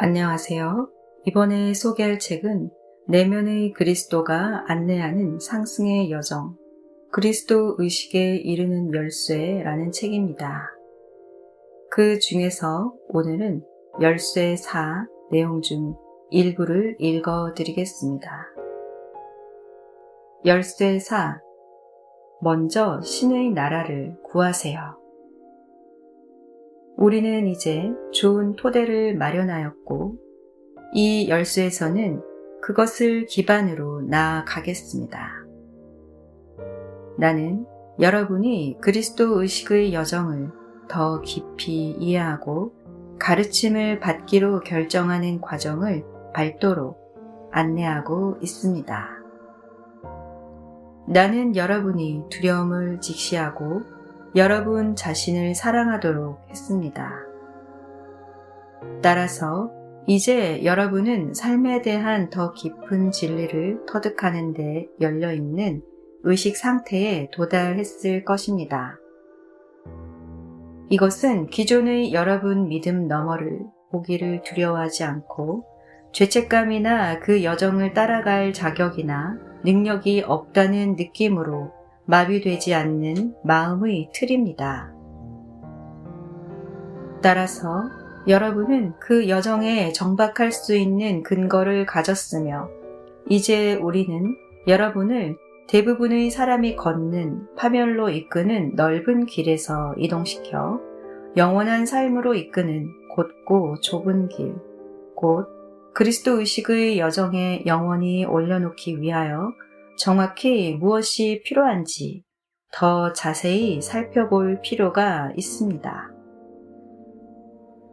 안녕하세요. 이번에 소개할 책은 내면의 그리스도가 안내하는 상승의 여정, 그리스도 의식에 이르는 열쇠라는 책입니다. 그 중에서 오늘은 열쇠 4 내용 중 일부를 읽어 드리겠습니다. 열쇠 4 먼저 신의 나라를 구하세요. 우리는 이제 좋은 토대를 마련하였고 이 열쇠에서는 그것을 기반으로 나아가겠습니다. 나는 여러분이 그리스도 의식의 여정을 더 깊이 이해하고 가르침을 받기로 결정하는 과정을 발도록 안내하고 있습니다. 나는 여러분이 두려움을 직시하고 여러분 자신을 사랑하도록 했습니다. 따라서 이제 여러분은 삶에 대한 더 깊은 진리를 터득하는 데 열려 있는 의식 상태에 도달했을 것입니다. 이것은 기존의 여러분 믿음 너머를 보기를 두려워하지 않고 죄책감이나 그 여정을 따라갈 자격이나 능력이 없다는 느낌으로 마비되지 않는 마음의 틀입니다. 따라서 여러분은 그 여정에 정박할 수 있는 근거를 가졌으며 이제 우리는 여러분을 대부분의 사람이 걷는 파멸로 이끄는 넓은 길에서 이동시켜 영원한 삶으로 이끄는 곧고 좁은 길, 곧 그리스도 의식의 여정에 영원히 올려놓기 위하여 정확히 무엇이 필요한지 더 자세히 살펴볼 필요가 있습니다.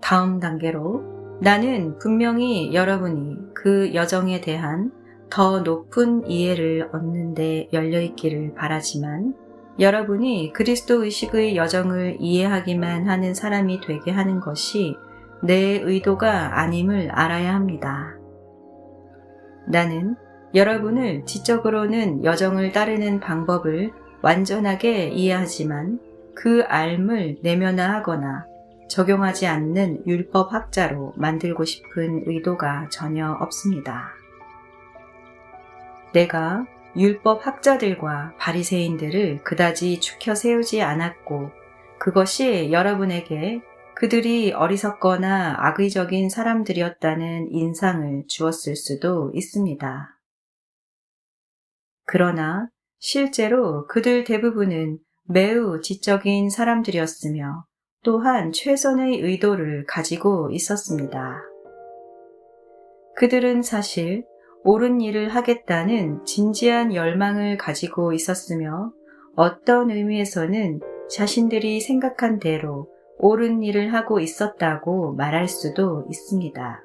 다음 단계로 나는 분명히 여러분이 그 여정에 대한 더 높은 이해를 얻는데 열려 있기를 바라지만 여러분이 그리스도 의식의 여정을 이해하기만 하는 사람이 되게 하는 것이 내 의도가 아님을 알아야 합니다. 나는 여러분을 지적으로는 여정을 따르는 방법을 완전하게 이해하지만 그 알을 내면화하거나 적용하지 않는 율법학자로 만들고 싶은 의도가 전혀 없습니다. 내가 율법학자들과 바리새인들을 그다지 축혀 세우지 않았고 그것이 여러분에게 그들이 어리석거나 악의적인 사람들이었다는 인상을 주었을 수도 있습니다. 그러나 실제로 그들 대부분은 매우 지적인 사람들이었으며 또한 최선의 의도를 가지고 있었습니다. 그들은 사실 옳은 일을 하겠다는 진지한 열망을 가지고 있었으며 어떤 의미에서는 자신들이 생각한 대로 옳은 일을 하고 있었다고 말할 수도 있습니다.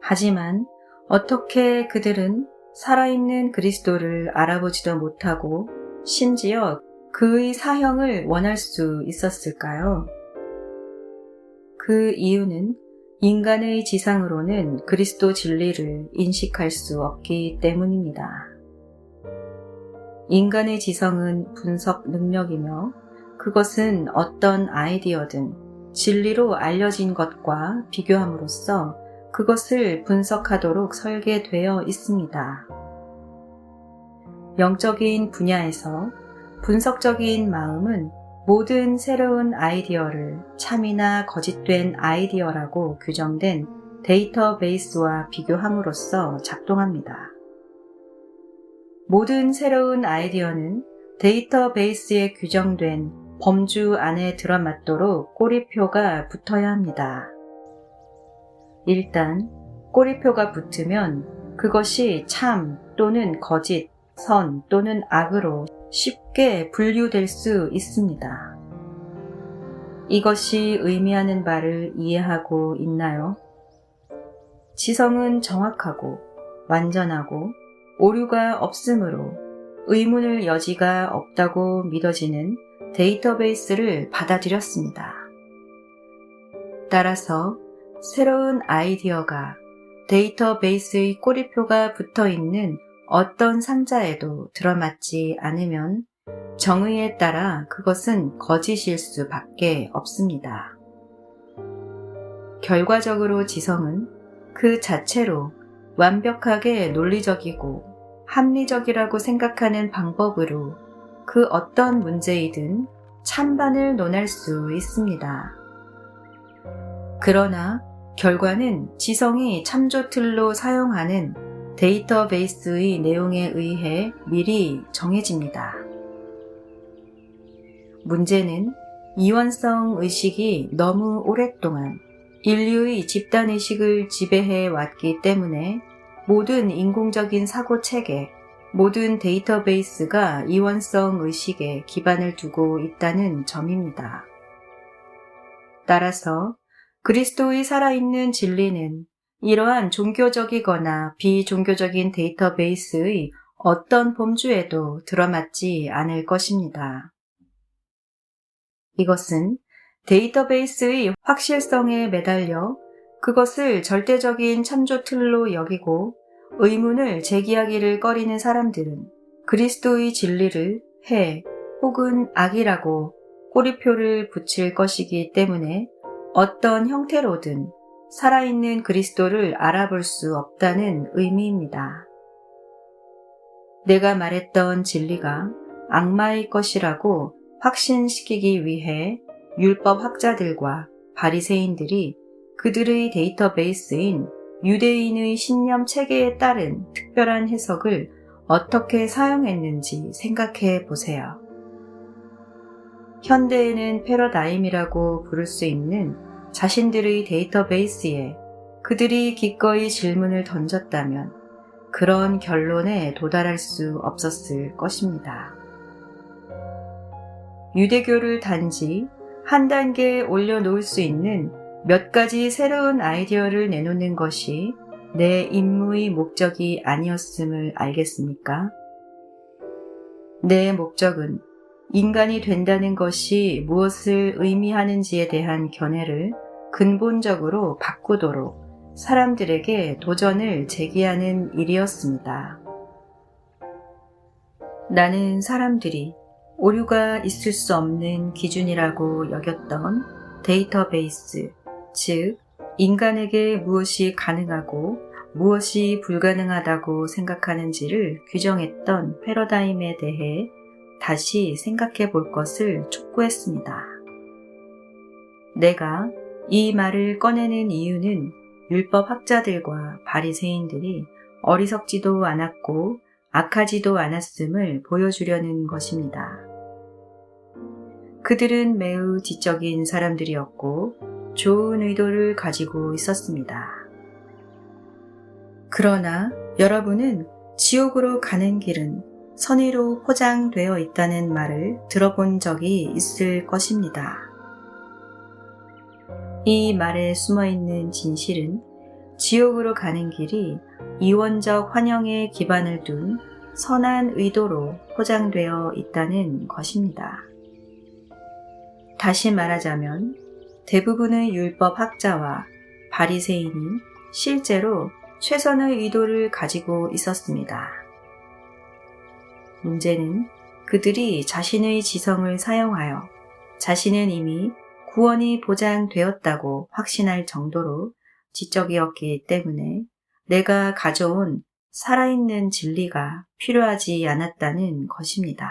하지만 어떻게 그들은 살아있는 그리스도를 알아보지도 못하고 심지어 그의 사형을 원할 수 있었을까요? 그 이유는 인간의 지상으로는 그리스도 진리를 인식할 수 없기 때문입니다. 인간의 지성은 분석 능력이며 그것은 어떤 아이디어든 진리로 알려진 것과 비교함으로써 그것을 분석하도록 설계되어 있습니다. 영적인 분야에서 분석적인 마음은 모든 새로운 아이디어를 참이나 거짓된 아이디어라고 규정된 데이터베이스와 비교함으로써 작동합니다. 모든 새로운 아이디어는 데이터베이스에 규정된 범주 안에 들어맞도록 꼬리표가 붙어야 합니다. 일단 꼬리표가 붙으면 그것이 참 또는 거짓, 선 또는 악으로 쉽게 분류될 수 있습니다. 이것이 의미하는 바를 이해하고 있나요? 지성은 정확하고 완전하고 오류가 없으므로 의문을 여지가 없다고 믿어지는 데이터베이스를 받아들였습니다. 따라서 새로운 아이디어가 데이터베이스의 꼬리표가 붙어 있는 어떤 상자에도 들어맞지 않으면 정의에 따라 그것은 거짓일 수밖에 없습니다. 결과적으로 지성은 그 자체로 완벽하게 논리적이고 합리적이라고 생각하는 방법으로 그 어떤 문제이든 찬반을 논할 수 있습니다. 그러나 결과는 지성이 참조 틀로 사용하는 데이터베이스의 내용에 의해 미리 정해집니다. 문제는 이원성 의식이 너무 오랫동안 인류의 집단의식을 지배해 왔기 때문에 모든 인공적인 사고 체계, 모든 데이터베이스가 이원성 의식에 기반을 두고 있다는 점입니다. 따라서 그리스도의 살아있는 진리는 이러한 종교적이거나 비종교적인 데이터베이스의 어떤 범주에도 들어맞지 않을 것입니다. 이것은 데이터베이스의 확실성에 매달려 그것을 절대적인 참조 틀로 여기고 의문을 제기하기를 꺼리는 사람들은 그리스도의 진리를 해 혹은 악이라고 꼬리표를 붙일 것이기 때문에 어떤 형태로든 살아있는 그리스도를 알아볼 수 없다는 의미입니다. 내가 말했던 진리가 악마의 것이라고 확신시키기 위해 율법 학자들과 바리새인들이 그들의 데이터베이스인 유대인의 신념 체계에 따른 특별한 해석을 어떻게 사용했는지 생각해 보세요. 현대에는 패러다임이라고 부를 수 있는 자신들의 데이터베이스에 그들이 기꺼이 질문을 던졌다면 그런 결론에 도달할 수 없었을 것입니다. 유대교를 단지 한 단계 올려놓을 수 있는 몇 가지 새로운 아이디어를 내놓는 것이 내 임무의 목적이 아니었음을 알겠습니까? 내 목적은 인간이 된다는 것이 무엇을 의미하는지에 대한 견해를 근본적으로 바꾸도록 사람들에게 도전을 제기하는 일이었습니다. 나는 사람들이 오류가 있을 수 없는 기준이라고 여겼던 데이터베이스, 즉, 인간에게 무엇이 가능하고 무엇이 불가능하다고 생각하는지를 규정했던 패러다임에 대해 다시 생각해 볼 것을 촉구했습니다. 내가 이 말을 꺼내는 이유는 율법 학자들과 바리새인들이 어리석지도 않았고 악하지도 않았음을 보여주려는 것입니다. 그들은 매우 지적인 사람들이었고 좋은 의도를 가지고 있었습니다. 그러나 여러분은 지옥으로 가는 길은 선의로 포장되어 있다는 말을 들어본 적이 있을 것입니다. 이 말에 숨어 있는 진실은 지옥으로 가는 길이 이원적 환영에 기반을 둔 선한 의도로 포장되어 있다는 것입니다. 다시 말하자면 대부분의 율법 학자와 바리새인이 실제로 최선의 의도를 가지고 있었습니다. 문제는 그들이 자신의 지성을 사용하여 자신은 이미 구원이 보장되었다고 확신할 정도로 지적이었기 때문에 내가 가져온 살아있는 진리가 필요하지 않았다는 것입니다.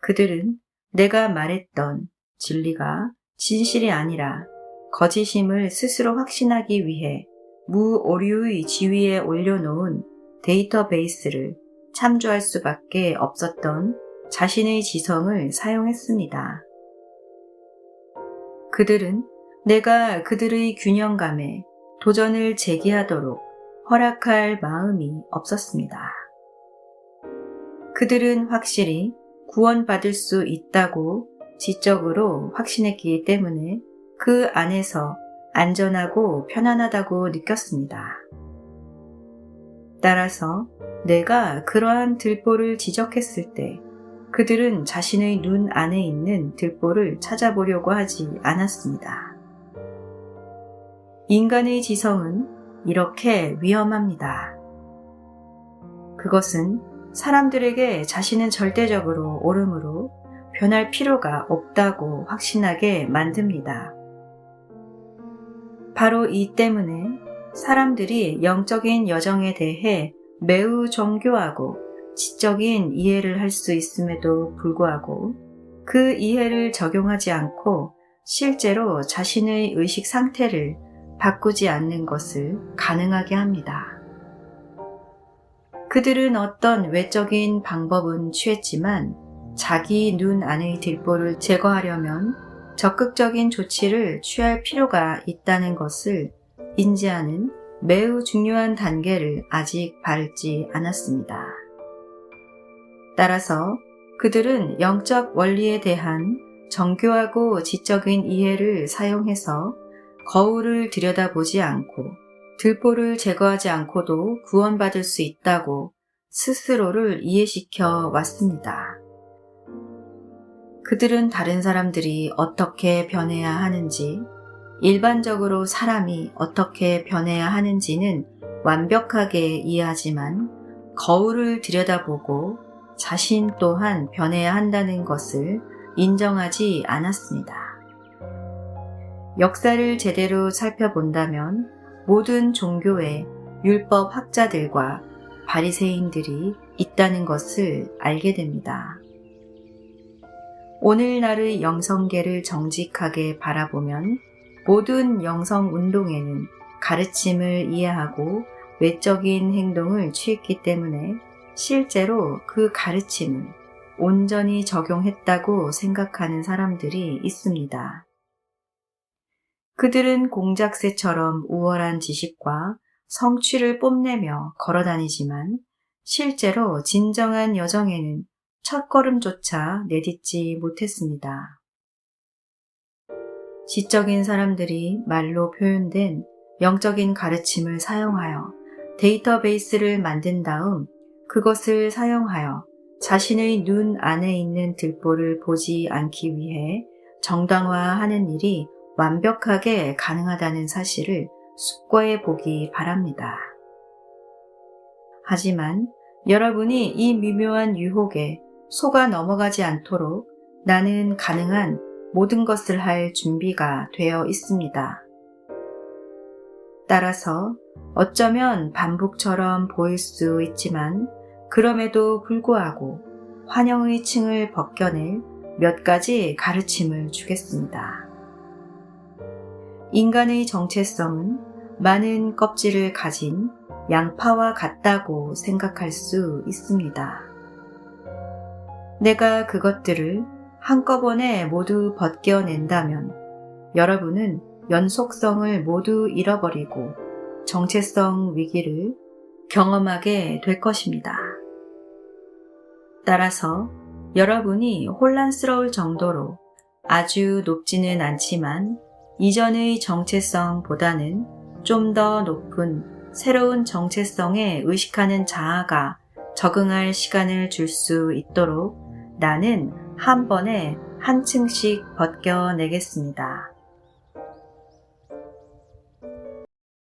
그들은 내가 말했던 진리가 진실이 아니라 거짓임을 스스로 확신하기 위해 무오류의 지위에 올려놓은 데이터베이스를 참조할 수밖에 없었던 자신의 지성을 사용했습니다. 그들은 내가 그들의 균형감에 도전을 제기하도록 허락할 마음이 없었습니다. 그들은 확실히 구원받을 수 있다고 지적으로 확신했기 때문에 그 안에서 안전하고 편안하다고 느꼈습니다. 따라서 내가 그러한 들보를 지적했을 때 그들은 자신의 눈 안에 있는 들보를 찾아보려고 하지 않았습니다. 인간의 지성은 이렇게 위험합니다. 그것은 사람들에게 자신은 절대적으로 옳음으로 변할 필요가 없다고 확신하게 만듭니다. 바로 이 때문에 사람들이 영적인 여정에 대해 매우 정교하고 지적인 이해를 할 수 있음에도 불구하고 그 이해를 적용하지 않고 실제로 자신의 의식 상태를 바꾸지 않는 것을 가능하게 합니다. 그들은 어떤 외적인 방법은 취했지만 자기 눈 안의 들보를 제거하려면 적극적인 조치를 취할 필요가 있다는 것을 인지하는 매우 중요한 단계를 아직 밟지 않았습니다. 따라서 그들은 영적 원리에 대한 정교하고 지적인 이해를 사용해서 거울을 들여다보지 않고 들보를 제거하지 않고도 구원받을 수 있다고 스스로를 이해시켜 왔습니다. 그들은 다른 사람들이 어떻게 변해야 하는지, 일반적으로 사람이 어떻게 변해야 하는지는 완벽하게 이해하지만 거울을 들여다보고 자신 또한 변해야 한다는 것을 인정하지 않았습니다. 역사를 제대로 살펴본다면 모든 종교에 율법 학자들과 바리새인들이 있다는 것을 알게 됩니다. 오늘날의 영성계를 정직하게 바라보면 모든 영성 운동에는 가르침을 이해하고 외적인 행동을 취했기 때문에 실제로 그 가르침을 온전히 적용했다고 생각하는 사람들이 있습니다. 그들은 공작새처럼 우월한 지식과 성취를 뽐내며 걸어 다니지만 실제로 진정한 여정에는 첫걸음조차 내딛지 못했습니다. 지적인 사람들이 말로 표현된 영적인 가르침을 사용하여 데이터베이스를 만든 다음 그것을 사용하여 자신의 눈 안에 있는 들보를 보지 않기 위해 정당화하는 일이 완벽하게 가능하다는 사실을 숙고해 보기 바랍니다. 하지만 여러분이 이 미묘한 유혹에 속아 넘어가지 않도록 나는 가능한 모든 것을 할 준비가 되어 있습니다. 따라서 어쩌면 반복처럼 보일 수 있지만 그럼에도 불구하고 환영의 층을 벗겨낼 몇 가지 가르침을 주겠습니다. 인간의 정체성은 많은 껍질을 가진 양파와 같다고 생각할 수 있습니다. 내가 그것들을 한꺼번에 모두 벗겨낸다면 여러분은 연속성을 모두 잃어버리고 정체성 위기를 경험하게 될 것입니다. 따라서 여러분이 혼란스러울 정도로 아주 높지는 않지만 이전의 정체성보다는 좀 더 높은 새로운 정체성에 의식하는 자아가 적응할 시간을 줄 수 있도록 나는 한 번에 한 층씩 벗겨내겠습니다.